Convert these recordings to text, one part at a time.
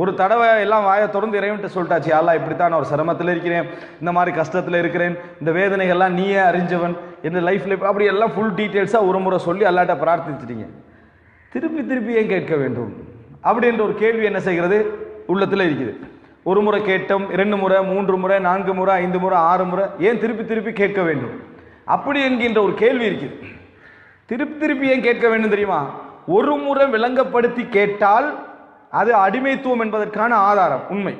ஒரு தடவை எல்லாம் வாயை திறந்து இறைவன்ட்டு சொல்லிட்டாச்சு அல்லா இப்படித்தான் நான் ஒரு சிரமத்தில் இருக்கிறேன். இந்த மாதிரி கஷ்டத்தில் இருக்கிறேன். இந்த வேதனைகள்லாம் நீயே அறிஞ்சவன். இந்த லைஃப்ல அப்படி எல்லாம் ஃபுல் டீட்டெயில்ஸாக ஒரு முறை சொல்லி அல்லாட்ட பிரார்த்திச்சிட்டீங்க. திருப்பி திருப்பி ஏன் கேட்க வேண்டும்? அப்படின்ற ஒரு கேள்வி என்ன செய்கிறது? உள்ளத்தில் இருக்குது. ஒரு முறை கேட்டோம் இரண்டு முறை மூன்று முறை நான்கு முறை ஐந்து முறை ஆறு முறை ஏன் திருப்பி திருப்பி கேட்க வேண்டும்? அப்படி என்கின்ற ஒரு கேள்வி இருக்குது. திருப்பி திருப்பி ஏன் கேட்க வேண்டும் தெரியுமா? ஒரு முறை விளங்கப்படுத்தி கேட்டால் அது அடிமைத்துவம் என்பதற்கான ஆதாரம் உண்மை.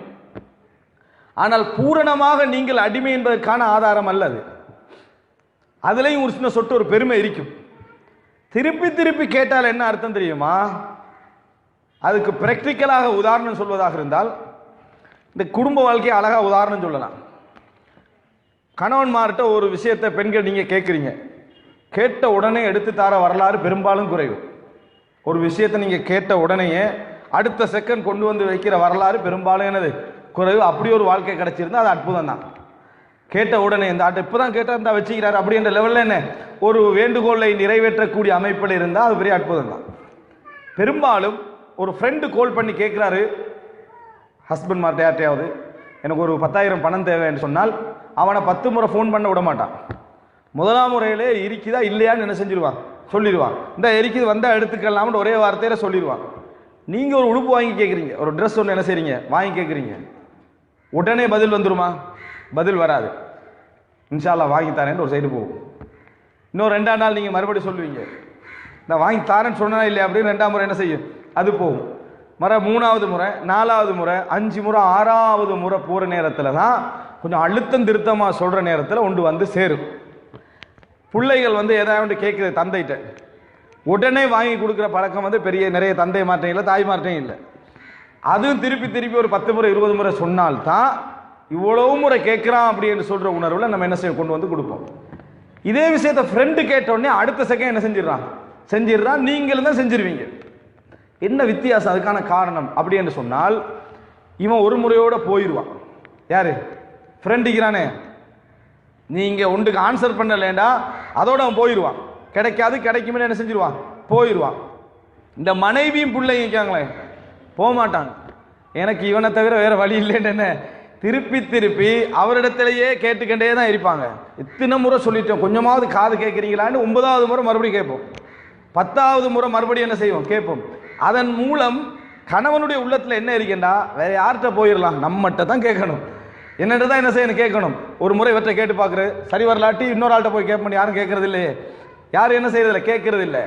ஆனால் பூரணமாக நீங்கள் அடிமை என்பதற்கான ஆதாரம் அல்ல அது அதுலேயும் ஒரு சின்ன சொட்டு ஒரு பெருமை இருக்கும். திருப்பி திருப்பி கேட்டால் என்ன அர்த்தம் தெரியுமா? அதுக்கு பிராக்டிக்கலாக உதாரணம் சொல்வதாக இருந்தால் இந்த குடும்ப வாழ்க்கையை அழகாக உதாரணம் சொல்லலாம். கணவன்மார்கிட்ட ஒரு விஷயத்தை பெண்கள் நீங்கள் கேட்குறீங்க கேட்ட உடனே எடுத்து தர வரலாறு பெரும்பாலும் குறைவு. ஒரு விஷயத்தை நீங்கள் கேட்ட உடனேயே அடுத்த செகண்ட் கொண்டு வந்து வைக்கிற வரலாறு பெரும்பாலும் என்னது? குறைவு. அப்படி ஒரு வாழ்க்கை கிடச்சிருந்தா அது அற்புதம் தான். கேட்ட உடனே இந்த ஆட்டை இப்போ தான் கேட்டால் இருந்தால் வச்சுக்கிறார் அப்படின்ற லெவலில் என்ன? ஒரு வேண்டுகோளை நிறைவேற்றக்கூடிய அமைப்பில் இருந்தால் அது பெரிய அற்புதம் தான். பெரும்பாலும் ஒரு ஃப்ரெண்டு கால் பண்ணி கேட்குறாரு. ஹஸ்பண்ட் மார்ட்ட யார்ட்டையாவது எனக்கு ஒரு பத்தாயிரம் பணம் தேவைன்னு சொன்னால் அவனை பத்து முறை ஃபோன் பண்ண விட மாட்டான். முதலாம் முறையிலே இருக்குதா இல்லையான்னு என்ன செஞ்சிருவான்? சொல்லிடுவான் இந்த எரிக்குது வந்தால் எடுத்துக்கலாம்னு ஒரே வார்த்தையில சொல்லிடுவான் நீங்கள் ஒரு உடுப்பு வாங்கி கேட்குறீங்க ஒரு ட்ரெஸ் ஒன்று என்ன செய்றீங்க? வாங்கி கேட்குறீங்க உடனே பதில் வந்துருமா? பதில் வராது. இன்ஷால்லா வாங்கி தரேன்னு ஒரு சைடு போகும். இன்னும் ரெண்டாம் நாள் நீங்கள் மறுபடியும் சொல்லுவீங்க. நான் வாங்கி தாரேன்னு சொன்னா இல்லையா அப்படின்னு ரெண்டாம் முறை என்ன செய்யும்? அது போகும். மற மூணாவது முறை நாலாவது முறை அஞ்சு முறை ஆறாவது முறை போகிற நேரத்தில் தான் கொஞ்சம் அழுத்தம் திருத்தமாக சொல்கிற நேரத்தில் ஒன்று வந்து சேரும். பிள்ளைகள் வந்து ஏதாவது கேட்குது தந்தைகிட்ட. உடனே வாங்கி கொடுக்குற பழக்கம் வந்து பெரிய நிறைய தந்தை மாற்றம் இல்லை தாய் மாற்றம் இல்லை. அதுவும் திருப்பி திருப்பி ஒரு பத்து முறை இருபது முறை சொன்னால்தான் இவ்வளவு முறை கேட்குறான் அப்படின்னு சொல்கிற உணர்வில் நம்ம என்ன செய்ய கொண்டு வந்து கொடுப்போம். இதே விஷயத்த ஃப்ரெண்டு கேட்டோடனே அடுத்த செகண்ட் என்ன செஞ்சிடறான்? செஞ்சிடறான் நீங்களும் தான் செஞ்சிருவீங்க. என்ன வித்தியாசம் அதுக்கான காரணம் அப்படின்னு சொன்னால் இவன் ஒரு முறையோட போயிடுவான் யாரு? ஃப்ரெண்டுக்கிறானே நீங்கள் ஒன்றுக்கு ஆன்சர் பண்ணலேண்டா அதோட அவன் போயிடுவான் கிடைக்காது கிடைக்குமே என்ன செஞ்சிருவான்? போயிடுவான் இந்த மனைவியும் பிள்ளைங்க இருக்காங்களே போக மாட்டாங்க எனக்கு இவனை தவிர வேறு வழி இல்லைன்னு என்ன? திருப்பி திருப்பி அவரிடத்திலேயே கேட்டுக்கண்டே தான் இருப்பாங்க. இத்தனை முறை சொல்லிட்டோம் கொஞ்சமாவது காது கேட்குறீங்களான்னு ஒன்பதாவது முறை மறுபடியும் கேட்போம். பத்தாவது முறை மறுபடியும் என்ன செய்வோம்? கேட்போம். அதன் மூலம் கணவனுடைய உள்ளத்தில் என்ன இருக்கேண்டா? வேற யார்கிட்ட போயிடலாம் நம்மகிட்ட தான் கேட்கணும். என்னட்டு தான் என்ன செய்யணும்? கேட்கணும். ஒரு முறை இவற்றை கேட்டு பார்க்குறது. சரி வரலாட்டி இன்னொரு ஆள்கிட்ட போய் கேட்போம் யாரும் கேட்கறது இல்லையே. யார் என்ன செய்யறதில்ல கேட்கறது இல்லை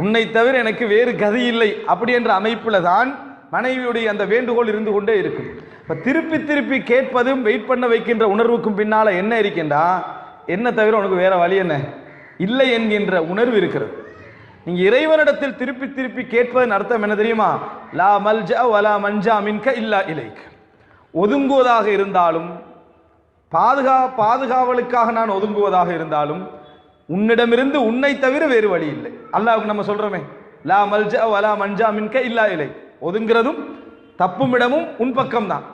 உன்னை தவிர எனக்கு வேறு கதி இல்லை. அப்படி என்ற அமைப்பில் தான் மனைவியுடைய அந்த வேண்டுகோள் இருந்து கொண்டே இருக்கும். இப்போ திருப்பி திருப்பி கேட்பதும் வெயிட் பண்ண வைக்கின்ற உணர்வுக்கும் பின்னால் என்ன இருக்கின்றா? என்ன தவிர உனக்கு வேற வழி என்ன? இல்லை என்கின்ற உணர்வு இருக்கிறது. நீங்கள் இறைவனிடத்தில் திருப்பி திருப்பி கேட்பதன் அர்த்தம் என்ன தெரியுமா? லா மல்ஜா வலா மஞ்சா மின்க இல்லா இலைக். ஒதுங்குவதாக இருந்தாலும் பாதுகா பாதுகாவலுக்காக நான் ஒதுங்குவதாக இருந்தாலும் உன்னிடமிருந்து உன்னை தவிர வேறு வழி இல்லை. அல்லாவுக்கு நம்ம சொல்றோமே லா மல்ஜா வலா மஞ்சா மின்க இல்லா இலை. ஒதுங்குறதும் தப்பும் இடமும் உன் பக்கம் தான்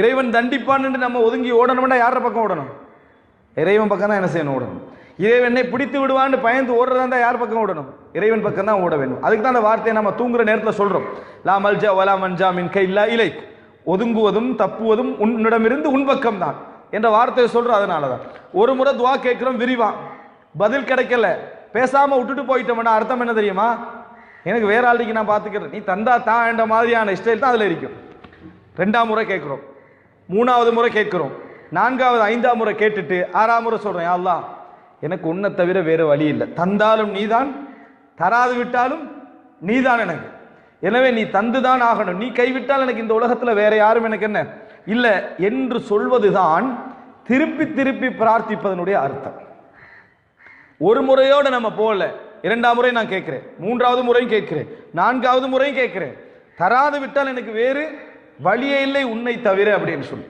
இறைவன் தண்டிப்பான்னு நம்ம ஒதுங்கி ஓடணும்னா யார பக்கம் ஓடணும்? இறைவன் பக்கம் தான் என்ன செய்யணும்? ஓடணும். இறைவனை பிடித்து விடுவான்னு பயந்து ஓடுறதா இருந்தால் யார் பக்கம் ஓடணும்? இறைவன் பக்கம் தான் ஓட வேண்டும். அதுக்கு தான் அந்த வார்த்தையை நம்ம தூங்குற நேரத்தில் சொல்றோம். லா மல்ஜா வலா மஞ்சா மின் கை இல்லா இலை. ஒதுங்குவதும் தப்புவதும் உன்னிடமிருந்து உன் பக்கம் தான் என்ற வார்த்தையை சொல்றோம் அதனால தான் ஒரு முறை துவா கேட்குறோம் விரிவான் பதில் கிடைக்கல. பேசாம விட்டுட்டு போயிட்டோம்னா அர்த்தம் என்ன தெரியுமா? எனக்கு வேற ஆளுக்கு நான் பார்த்துக்கிறேன் நீ தந்தா தான் என்ற மாதிரியான ஸ்டைல் தான் அதில் இருக்கும். ரெண்டாம் முறை கேட்குறோம். மூணாவது முறை கேட்குறோம். நான்காவது ஐந்தாம் முறை கேட்டுட்டு ஆறாம் முறை சொல்கிறேன் யா எனக்கு உன்னை தவிர வேறு வழி இல்லை. தந்தாலும் நீதான் தராது விட்டாலும் நீதான் எனக்கு. எனவே நீ தந்துதான் ஆகணும். நீ கைவிட்டால் எனக்கு இந்த உலகத்தில் வேற யாரும் எனக்கு என்ன? இல்லை என்று சொல்வதுதான் திருப்பி திருப்பி பிரார்த்திப்பதனுடைய அர்த்தம். ஒரு முறையோட நம்ம போகல. இரண்டாம் முறை நான் கேட்குறேன். மூன்றாவது முறையும் கேட்கிறேன். நான்காவது முறையும் கேட்கிறேன். தராது விட்டால் எனக்கு வேறு வழியே இல்லை உன்னை தவிர அப்படின்னு சொல்லி.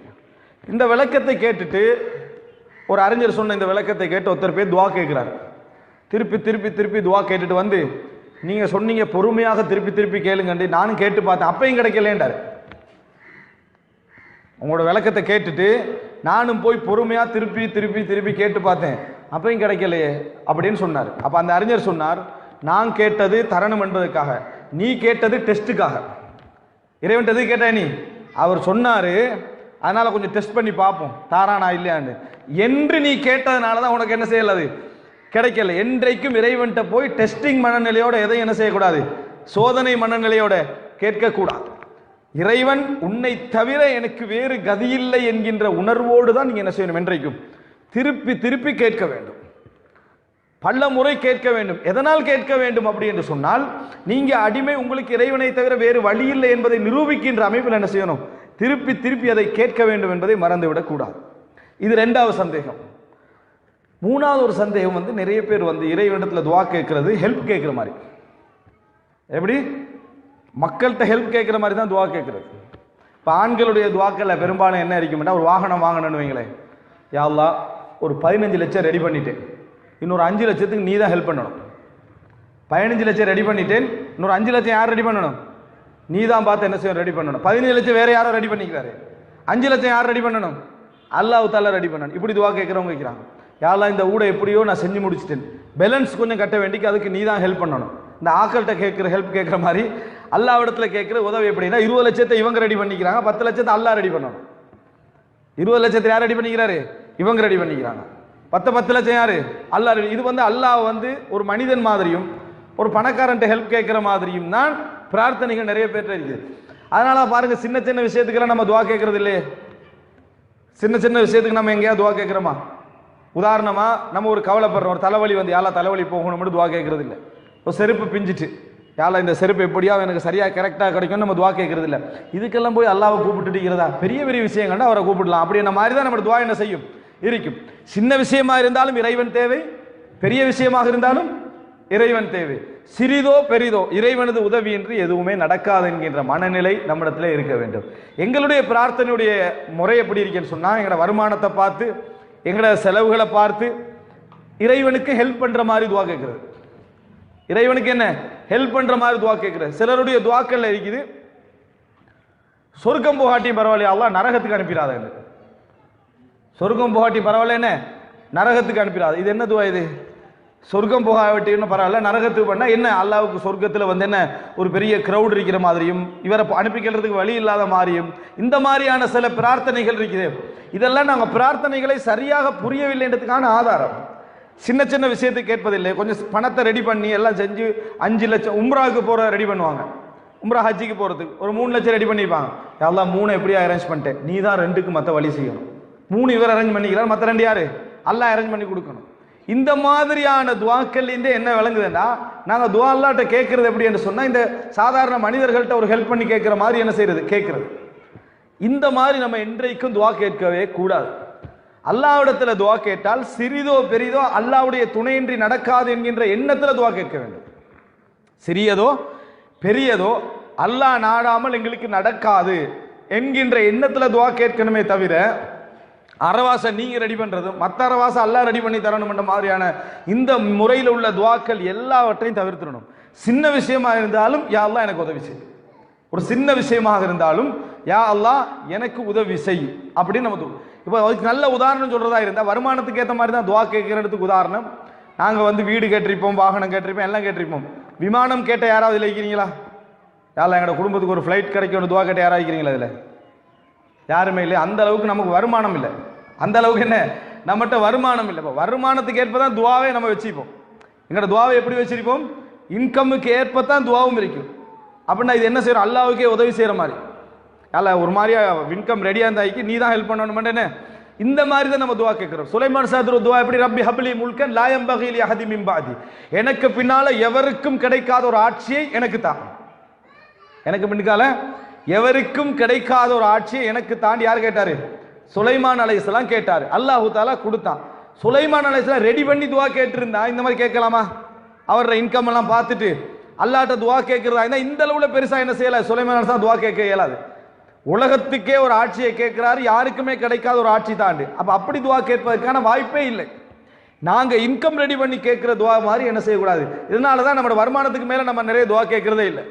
இந்த விளக்கத்தை கேட்டுட்டு ஒரு அறிஞர் சொன்ன இந்த விளக்கத்தை கேட்டு ஒருத்தர் பேர் துவா கேட்குறாரு. திருப்பி திருப்பி திருப்பி துவா கேட்டுட்டு வந்து நீங்கள் சொன்னீங்க பொறுமையாக திருப்பி திருப்பி கேளுங்கண்டி நானும் கேட்டு பார்த்தேன். அப்பையும் கிடைக்கலேன்றார். உங்களோட விளக்கத்தை கேட்டுட்டு நானும் போய் பொறுமையாக திருப்பி திருப்பி திருப்பி கேட்டு பார்த்தேன். அப்பையும் கிடைக்கலையே அப்படின்னு சொன்னார். அப்போ அந்த அறிஞர் சொன்னார் நான் கேட்டது தரணும் என்பதற்காக. நீ கேட்டது டெஸ்ட்டுக்காக இறைவன் எது கேட்ட நீ? அவர் சொன்னார் அதனால் கொஞ்சம் டெஸ்ட் பண்ணி பார்ப்போம் தாரானா இல்லையான்னு. என்று நீ கேட்டதுனால தான் உனக்கு என்ன செய்யலாது கிடைக்கல. என்றைக்கும் இறைவன்கிட்ட போய் டெஸ்டிங் மனநிலையோட எதையும் என்ன செய்யக்கூடாது? சோதனை மனநிலையோட கேட்கக்கூடாது. இறைவன் உன்னை தவிர எனக்கு வேறு கதியில்லை என்கின்ற உணர்வோடு தான் நீங்கள் என்ன செய்யணும் என்றைக்கும். திருப்பி திருப்பி கேட்க வேண்டும். பல முறை கேட்க வேண்டும். எதனால் கேட்க வேண்டும் அப்படி என்று சொன்னால் நீங்கள் அடிமை உங்களுக்கு இறைவனை தவிர வேறு வழி இல்லை என்பதை நிரூபிக்கின்ற அமைப்பில் என்ன செய்யணும்? திருப்பி திருப்பி அதை கேட்க வேண்டும் என்பதை மறந்துவிடக்கூடாது இது ரெண்டாவது சந்தேகம். மூணாவது ஒரு சந்தேகம் வந்து நிறைய பேர் வந்து இறைவனிடத்தில் துவா கேட்கறது ஹெல்ப் கேட்குற மாதிரி. எப்படி? மக்கள்கிட்ட ஹெல்ப் கேட்குற மாதிரி தான் துவா கேட்குறது. இப்போ ஆண்களுடைய துவாக்களில் பெரும்பாலும் என்ன இருக்கும்னா ஒரு வாகனம் வாங்கணும்னு வைங்களேன். யா ஒரு பதினஞ்சு லட்சம் ரெடி பண்ணிட்டேன். இன்னொரு அஞ்சு லட்சத்துக்கு நீ தான் ஹெல்ப் பண்ணணும். பதினஞ்சு லட்சம் ரெடி பண்ணிட்டேன். இன்னொரு அஞ்சு லட்சம் யார் ரெடி பண்ணணும்? நீ தான் பார்த்து என்ன செய்யும் ரெடி பண்ணணும். பதினஞ்சு லட்சம் வேறு யாரோ ரெடி பண்ணிக்கிறாரு. அஞ்சு லட்சம் யார் ரெடி பண்ணணும்? அல்லாஹ் தாலா ரெடி பண்ணணும். இப்படி துவா கேட்குறவங்க கேட்குறாங்க. யாரெல்லாம் இந்த ஊட எப்படியோ நான் செஞ்சு முடிச்சிட்டேன். பேலன்ஸ் கொஞ்சம் கட்ட வேண்டிக்கு அதுக்கு நீ தான் ஹெல்ப் பண்ணணும். இந்த ஆக்கள்கிட்ட கேட்குற ஹெல்ப் கேட்குற மாதிரி அல்லாஹ் இடத்துல கேட்குற உதவி எப்படின்னா இருபது லட்சத்தை இவங்க ரெடி பண்ணிக்கிறாங்க. பத்து லட்சத்தை அல்லா ரெடி பண்ணணும். இருபது லட்சத்தை யார் ரெடி பண்ணிக்கிறாரு? இவங்க ரெடி பண்ணிக்கிறாங்க. பத்து பத்து லட்சம் யாரு? அல்லாஹ் இது வந்து அல்லாஹ் வந்து ஒரு மனிதன் மாதிரியும் ஒரு பணக்காரன்ட்ட ஹெல்ப் கேட்குற மாதிரியும் தான் பிரார்த்தனைகள் நிறைய பேர் இருக்குது அதனால பாருங்க சின்ன சின்ன விஷயத்துக்கெல்லாம் நம்ம துவா கேட்கறது இல்லையே? சின்ன சின்ன விஷயத்துக்கு நம்ம எங்கேயாவது துவா கேட்குறோமா? உதாரணமாக நம்ம ஒரு கவலைப்படுறோம் ஒரு தலைவலி வந்து யாரா தலைவலி போகணும்னு துவா கேட்கறது இல்லை. ஒரு செருப்பு பிஞ்சிட்டு. யாரா இந்த செருப்பு எப்படியா எனக்கு சரியாக கரெக்டாக கிடைக்கும்னு நம்ம துவா கேட்கறது இல்லை. இதுக்கெல்லாம் போய் அல்லாவை கூப்பிட்டுட்டு இருக்கிறதா? பெரிய பெரிய விஷயங்கள்னா அவரை கூப்பிடலாம். அப்படின்ற மாதிரி தான் நம்ம துவா என்ன செய்யும்? இருக்கும். சின்ன விஷயமா இருந்தாலும் இறைவன் தேவை பெரிய விஷயமாக இருந்தாலும் இறைவன் தேவை. சிறிதோ பெரிதோ இறைவனது உதவியின்றி எதுவுமே நடக்காது என்கின்ற மனநிலை நம்மிடத்துல இருக்க வேண்டும். எங்களுடைய பிரார்த்தனையுடைய முறை எப்படி இருக்குன்னு சொன்னால் எங்களோட வருமானத்தை பார்த்து எங்களோட செலவுகளை பார்த்து இறைவனுக்கு ஹெல்ப் பண்ணுற மாதிரி துவா கேட்குறது. இறைவனுக்கு என்ன? ஹெல்ப் பண்ணுற மாதிரி துவா கேட்குறது. சிலருடைய துவாக்கள் இருக்குது சொர்க்கம் போகாட்டியும் பரவாயில்லையா அல்லாஹ் நரகத்துக்கு அனுப்பிடாத எனக்கு சொர்க்கம் போகாட்டி பரவாயில்ல என்ன? நரகத்துக்கு அனுப்பிடாது. இது என்ன துவா இது? சொர்க்கம் போகாவிட்டின்னு பரவாயில்ல நரகத்துக்கு பண்ணால் என்ன? அல்லாவுக்கு சொர்க்கத்தில் வந்து என்ன? ஒரு பெரிய க்ரௌட் இருக்கிற மாதிரியும் இவரை அனுப்பிக்கிறதுக்கு வழி இல்லாத மாதிரியும் இந்த மாதிரியான சில பிரார்த்தனைகள் இருக்குது. இதெல்லாம் நாங்கள் பிரார்த்தனைகளை சரியாக புரியவில்லைன்றதுக்கான ஆதாரம். சின்ன சின்ன விஷயத்தை கேட்பதில்லை. கொஞ்சம் பணத்தை ரெடி பண்ணி எல்லாம் செஞ்சு அஞ்சு லட்சம் உம்ராவுக்கு போகிற ரெடி பண்ணுவாங்க. உம்ரா ஹஜ்ஜிக்கு போகிறதுக்கு ஒரு மூணு லட்சம் ரெடி பண்ணியிருப்பாங்க எல்லாம் மூணு எப்படியா அரேஞ்ச் பண்ணிட்டேன்? நீ தான் ரெண்டுக்கு மற்ற வழி செய்யணும். மூணு இவர் அரேஞ்ச் பண்ணிக்கிறார் மற்ற ரெண்டு யார்? அல்லாஹ் அரேஞ்ச் பண்ணி கொடுக்கணும். இந்த மாதிரியான துவாக்கள்லேருந்து என்ன விளங்குதுன்னா நாங்கள் துவா அல்லாட்ட கேட்குறது எப்படி என்று சொன்னால் இந்த சாதாரண மனிதர்கள்ட்ட ஒரு ஹெல்ப் பண்ணி கேட்குற மாதிரி என்ன செய்யறது கேட்குறது இந்த மாதிரி நம்ம என்றைக்கும் துவா கேட்கவே கூடாது. அல்லாவிடத்தில் துவா கேட்டால் சிறிதோ பெரிதோ அல்லாவுடைய துணையின்றி நடக்காது என்கின்ற எண்ணத்தில் துவா கேட்க வேண்டும். சிறியதோ பெரியதோ அல்லாஹ் நாடாமல் எங்களுக்கு நடக்காது என்கின்ற எண்ணத்தில் துவா கேட்கணுமே தவிர அரவாசை நீங்கள் ரெடி பண்ணுறதும் மற்ற அறவாசை எல்லாம் ரெடி பண்ணி தரணும்ன்ற மாதிரியான இந்த முறையில் உள்ள துவாக்கள் எல்லாவற்றையும் தவிர்த்திடணும். சின்ன விஷயமாக இருந்தாலும் யா அல்லாஹ் எனக்கு உதவி செய்யும் ஒரு சின்ன விஷயமாக இருந்தாலும் யா அல்லா எனக்கு உதவி செய். அப்படின்னு நம்ம இப்போ அதுக்கு நல்ல உதாரணம் சொல்கிறதா இருந்தால் வருமானத்துக்கு ஏற்ற மாதிரி தான் துவா கேட்குறதுக்கு உதாரணம். நாங்கள் வந்து வீடு கேட்டிருப்போம் வாகனம் கேட்டிருப்போம் எல்லாம் கேட்டிருப்போம். விமானம் கேட்ட யாராவது இல்லை இருக்கிறீங்களா யாரில் எங்களோட குடும்பத்துக்கு ஒரு ஃப்ளைட் கிடைக்கணும் துவா கேட்ட யாராவது இருக்கிறீங்களா இதில்? யாருமே இல்லை. அந்த அளவுக்கு நமக்கு வருமானம் இல்லை. அந்த அளவுக்கு என்ன? நம்மகிட்ட வருமானம் இல்லை. இப்போ வருமானத்துக்கு ஏற்ப தான் துவாவே நம்ம வச்சுப்போம் எங்களோட துவாவை எப்படி வச்சிருப்போம்? இன்கமுக்கு ஏற்ப தான் துவாவும் இருக்கும். அப்படின்னா இது என்ன செய்யறோம் அல்லாவுக்கே உதவி செய்கிற மாதிரி. அல்ல ஒரு மாதிரியா இன்கம் ரெடியாக இருந்தாய்க்கு நீ தான் ஹெல்ப் பண்ணணும். என்ன? இந்த மாதிரி தான் நம்ம துவா கேட்கிறோம். சுலைமான் சாதுரு துவா எப்படி? ரப்பி ஹபிலி முல்கன் லாயம் பகிலி அஹதி மிம்பாதி எனக்கு பின்னால எவருக்கும் கிடைக்காத ஒரு ஆட்சியை எனக்கு தான் எனக்கு பின்னால எவருக்கும் கிடைக்காத ஒரு ஆட்சியை எனக்கு தாண்டி யார் கேட்டாரு? சுலைமான் அலைஹிஸ்ஸலாம் கேட்டாரு. அல்லாஹு தாலா கொடுத்தான். சுலைமான் அலைஸ்லாம் ரெடி பண்ணி துவா கேட்டிருந்தா இந்த மாதிரி கேட்கலாமா? அவரோட இன்கம் எல்லாம் பார்த்துட்டு அல்லாட்ட துவா கேட்கிறதா இருந்தால் இந்த அளவுல பெருசா என்ன செய்யல? சுலைமான் அலைஹிஸ்ஸலாம் துவா கேட்க இயலாது. உலகத்துக்கே ஒரு ஆட்சியை கேட்கிறாரு யாருக்குமே கிடைக்காத ஒரு ஆட்சி தாண்டு. அப்போ அப்படி துவா கேட்பதற்கான வாய்ப்பே இல்லை. நாங்கள் இன்கம் ரெடி பண்ணி கேட்குற துவா மாதிரி என்ன செய்யக்கூடாது? இதனால தான் நம்மளோட வருமானத்துக்கு மேலே நம்ம நிறைய துவா கேட்குறதே இல்லை.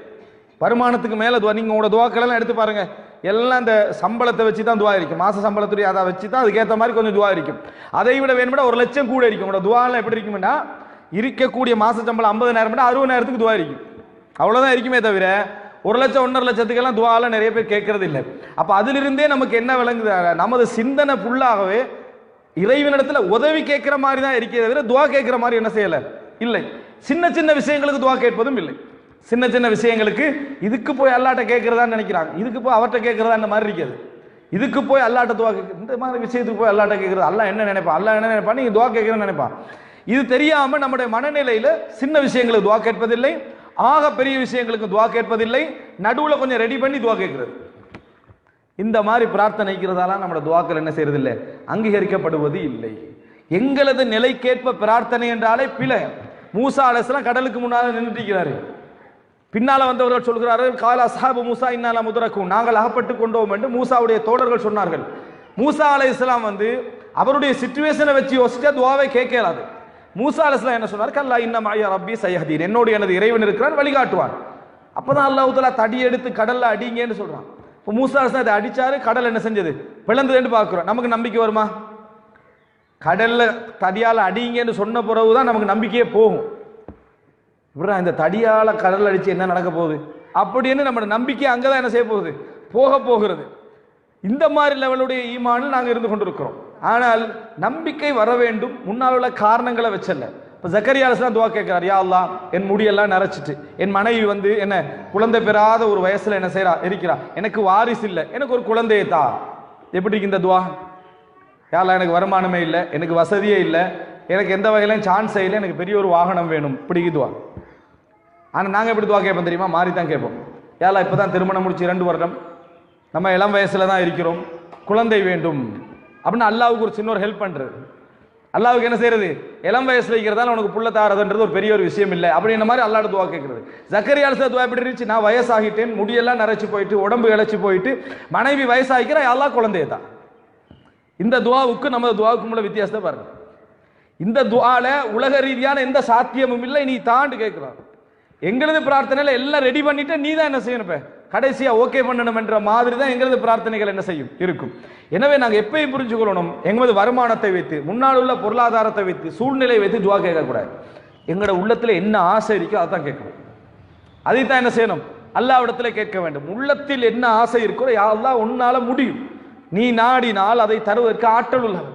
வருமானத்துக்கு மேலே துவா. நீங்கள் உங்களோட துவாக்களெல்லாம் எடுத்து பாருங்கள் எல்லாம் இந்த சம்பளத்தை வச்சு தான் துவா இருக்கும். மாத சம்பளத்துடைய அதை வச்சு தான் அதுக்கேற்ற மாதிரி கொஞ்சம் துவா இருக்கும். அதை விட வேணும்னா ஒரு லட்சம் கூட இருக்கும் உங்களோட துவாலாம் எப்படி இருக்கும்னா இருக்கக்கூடிய மாத சம்பளம் ஐம்பதாயிரம் அறுபதாயிரத்துக்கு துவா இருக்கும் அவ்வளோதான் இருக்குமே தவிர ஒரு லட்சம் ஒன்றரை லட்சத்துக்கெல்லாம் துவாலாம் நிறைய பேர் கேட்கறது இல்லை. அப்போ அதிலிருந்தே நமக்கு என்ன விளங்குது? நமது சிந்தனை ஃபுல்லாகவே இறைவனிடத்தில் உதவி கேட்குற மாதிரி தான் இருக்கே தவிர துவா கேட்குற மாதிரி என்ன செய்யலை? இல்லை. சின்ன சின்ன விஷயங்களுக்கு துவா கேட்பதும் இல்லை. சின்ன சின்ன விஷயங்களுக்கு இதுக்கு போய் அல்லாட்ட கேட்கறதான்னு நினைக்கிறாங்க. இதுக்கு போய் அவர்கிட்ட கேட்கறதா இந்த மாதிரி இருக்காது. இதுக்கு போய் அல்லாட்ட துவா கேட்க இந்த மாதிரி விஷயத்துக்கு போய் அல்லாட்ட கேட்கறது. அல்ல என்ன நினைப்பா? அல்ல என்ன நினைப்பா? நீங்க துவா கேட்கறேன்னு நினைப்பான் இது தெரியாம நம்முடைய மனநிலையில சின்ன விஷயங்களுக்கு துவா கேட்பதில்லை. ஆக பெரிய விஷயங்களுக்கு துவா கேட்பதில்லை. நடுவில் கொஞ்சம் ரெடி பண்ணி துவா கேட்குறது. இந்த மாதிரி பிரார்த்தனைக்கிறதால நம்மளோட துவாக்கள் என்ன செய்யறது இல்லை அங்கீகரிக்கப்படுவது இல்லை. எங்களது நிலைக்கேற்ப பிரார்த்தனை என்றாலே பிழை. மூசா அலசலாம் கடலுக்கு முன்னால் நின்றுட்டு இருக்கிறாரு. பின்னால வந்தவர்கள் சொல்கிறார்கள் கால சாபு மூசா இன்னால முதரக்கும். நாங்கள் அகப்பட்டு கொண்டோம் என்று மூசாவுடைய தோழர்கள் சொன்னார்கள். மூசா அலைஹிஸ்ஸலாம் வந்து அவருடைய சுச்சுவேஷனை வச்சு யோசிச்சா துவாவை கேட்கலாது. மூசா அலைஹிஸ்ஸலாம் என்ன சொன்னார்? கல்லா இன்ன மாயா ரப்பி சையஹதீன். என்னோடு எனது இறைவன் இருக்கிறான் வழிகாட்டுவான். அப்பதான் அல்லாஹ் தடி எடுத்து கடல்ல அடிங்கன்னு சொல்றான். இப்போ மூசா அலைஹிஸ்ஸலாம் அதை அடிச்சாரு கடல் என்ன செஞ்சது? பிளந்ததுன்னு பார்க்குறோம். நமக்கு நம்பிக்கை வருமா? கடல்ல தடியால் அடிங்கன்னு சொன்ன பிறகுதான் நமக்கு நம்பிக்கையே போகும். இப்படா இந்த தடியால் கடல் அடிச்சு என்ன நடக்க போகுது? அப்படின்னு நம்ம நம்பிக்கை அங்கே தான் என்ன செய்ய போகுது? போக போகிறது. இந்த மாதிரி லெவலுடைய ஈமானில் நாங்கள் இருந்து கொண்டிருக்கிறோம். ஆனால் நம்பிக்கை வர வேண்டும். முன்னால் உள்ள காரணங்களை வச்சல்ல. இப்போ ஜக்கரியாலஸ்லாம் துவா கேட்கிறார் யா அல்லா என் முடியெல்லாம் நரைச்சிட்டு என் மனைவி வந்து என்ன குழந்தை பெறாத ஒரு வயசில் என்ன செய்கிறா இருக்கிறா? எனக்கு வாரிசு இல்லை. எனக்கு ஒரு குழந்தையை தா. எப்படி இந்த துவா? யாரெல்லாம் எனக்கு வருமானமே இல்லை. எனக்கு வசதியே இல்லை. எனக்கு எந்த வகையிலையும் சான்ஸே இல்லை. எனக்கு பெரிய ஒரு வாகனம் வேணும். பிடிக்குதுவா ஆனால் நாங்கள் எப்படி துவா கேட்போம் தெரியுமா? மாறி தான் கேட்போம். ஏலா இப்போ தான் திருமணம் முடிச்சு ரெண்டு வருடம். நம்ம இளம் வயசில் தான் இருக்கிறோம். குழந்தை வேண்டும். அப்படின்னு அல்லாவுக்கு ஒரு சின்ன ஒரு ஹெல்ப் பண்ணுறது அல்லாவுக்கு என்ன செய்யறது? இளம் வயசுல இருக்கிறதால உனக்கு புள்ள தாரதுன்றது ஒரு பெரிய ஒரு விஷயம் இல்லை. அப்படின்ற மாதிரி அல்லாட துவா கேட்கறது. ஜக்கரியால் சார் துவா எப்படி இருந்துச்சு? நான் வயசாகிட்டேன் முடியெல்லாம் நரைச்சு போயிட்டு உடம்பு இழைச்சி போயிட்டு மனைவி வயசாகிக்கிற எல்லா குழந்தைய தான். இந்த துவாவுக்கு நம்ம துவாவுக்கும் உள்ள வித்தியாசத்தை பாருங்க. இந்த துவால உலக ரீதியான எந்த சாத்தியமும் இல்லை நீ தாண்டு கேட்கிறான் எங்களது பிரார்த்தனையில் எல்லாம் ரெடி பண்ணிட்டு நீ தான் என்ன செய்யணும் கடைசியாக ஓகே பண்ணணும் என்ற மாதிரி தான் எங்களது பிரார்த்தனைகள் என்ன செய்யும்? இருக்கும். எனவே நாங்கள் எப்பயும் புரிஞ்சுக்கொள்ளணும் எங்களது வருமானத்தை வைத்து முன்னால் உள்ள பொருளாதாரத்தை வைத்து சூழ்நிலை வைத்து துவா கேட்கக்கூடாது. எங்களோட உள்ளத்தில் என்ன ஆசை இருக்கோ அதான் கேட்கணும். தான் என்ன செய்யணும்? அல்லாவிடத்தில் கேட்க வேண்டும். உள்ளத்தில் என்ன ஆசை இருக்கோ யாரெல்லாம் உன்னால் முடியும். நீ நாடினால் அதை தருவதற்கு ஆற்றல் உள்ளவன்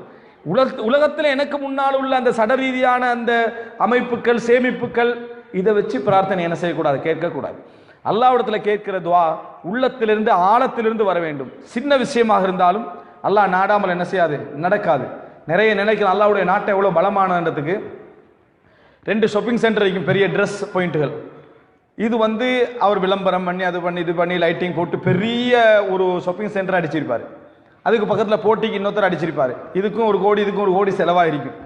உலக உலகத்தில் எனக்கு முன்னால் உள்ள அந்த சடரீதியான அந்த அமைப்புகள் சேமிப்புகள் இதை வச்சு பிரார்த்தனை என்ன செய்யக்கூடாது? கேட்கக்கூடாது. அல்லாவிடத்தில் கேட்கிற துவா உள்ளத்திலிருந்து ஆழத்திலிருந்து வர வேண்டும். சின்ன விஷயமாக இருந்தாலும் அல்லாஹ் நாடாமல் என்ன செய்யாது? நடக்காது. நிறைய நினைக்கிற அல்லாவுடைய நாட்டை எவ்வளோ பலமானதுன்றதுக்கு ரெண்டு ஷாப்பிங் சென்டர் இருக்கும் பெரிய ட்ரெஸ் பாயிண்ட்டுகள் இது வந்து அவர் விளம்பரம் பண்ணி அது பண்ணி இது பண்ணி லைட்டிங் போட்டு பெரிய ஒரு ஷாப்பிங் சென்டர் அடிச்சிருப்பார். அதுக்கு பக்கத்தில் போட்டிக்கு இன்னொருத்தர் அடிச்சிருப்பார். இதுக்கும் ஒரு கோடி இதுக்கும் ஒரு கோடி செலவாக இருக்கும்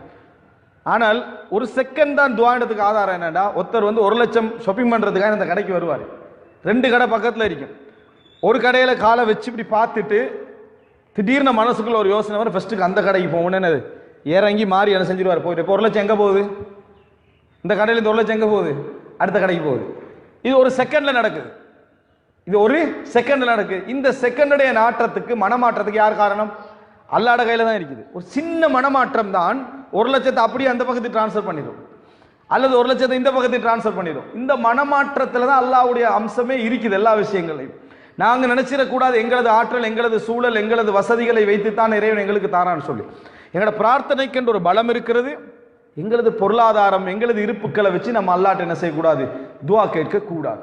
ஆனால் ஒரு செகண்ட் தான் துவாண்டதுக்கு ஆதாரம் என்னடா ஒருத்தர் வந்து ஒரு லட்சம் ஷாப்பிங் பண்ணுறதுக்காக இந்த கடைக்கு வருவார். ரெண்டு கடை பக்கத்தில் இருக்கும். ஒரு கடையில் காலை வச்சு இப்படி பார்த்துட்டு திடீர்னு மனசுக்குள்ள ஒரு யோசனை வரும். ஃபர்ஸ்ட்டுக்கு அந்த கடைக்கு போகணும்னு இறங்கி மாறி என்ன செஞ்சிருவார்? போயிட்டு இப்போ ஒரு லட்சம் எங்கே போகுது? இந்த கடையில் இந்த ஒரு லட்சம் எங்கே போகுது? அடுத்த கடைக்கு போகுது. இது ஒரு செகண்டில் நடக்குது. இது ஒரு செகண்டில் நடக்குது. இந்த செகண்டுடைய நாற்றத்துக்கு மனமாற்றத்துக்கு யார் காரணம்? அல்லாட கையில் தான் இருக்குது. ஒரு சின்ன மனமாற்றம் தான் ஒரு லட்சத்தை அப்படியே அந்த பக்கத்துக்கு டிரான்ஸ்ஃபர் பண்ணிடும் அல்லது ஒரு லட்சத்தை இந்த பக்கத்துக்கு டிரான்ஸ்ஃபர் பண்ணிடும் இந்த மனமாற்றத்தில் தான் அல்லாவுடைய அம்சமே இருக்குது எல்லா விஷயங்களையும். நாங்கள் நினச்சிடக்கூடாது எங்களது ஆற்றல் எங்களது சூழல் எங்களது வசதிகளை வைத்துத்தான் இறைவன் எங்களுக்கு தாரான்னு சொல்லி. எங்களோட பிரார்த்தனைக்குன்ற ஒரு பலம் இருக்கிறது. எங்களது பொருளாதாரம் எங்களது இருப்புக்களை வச்சு நம்ம அல்லாட்ட என்ன செய்யக்கூடாது? துவா கேட்க கூடாது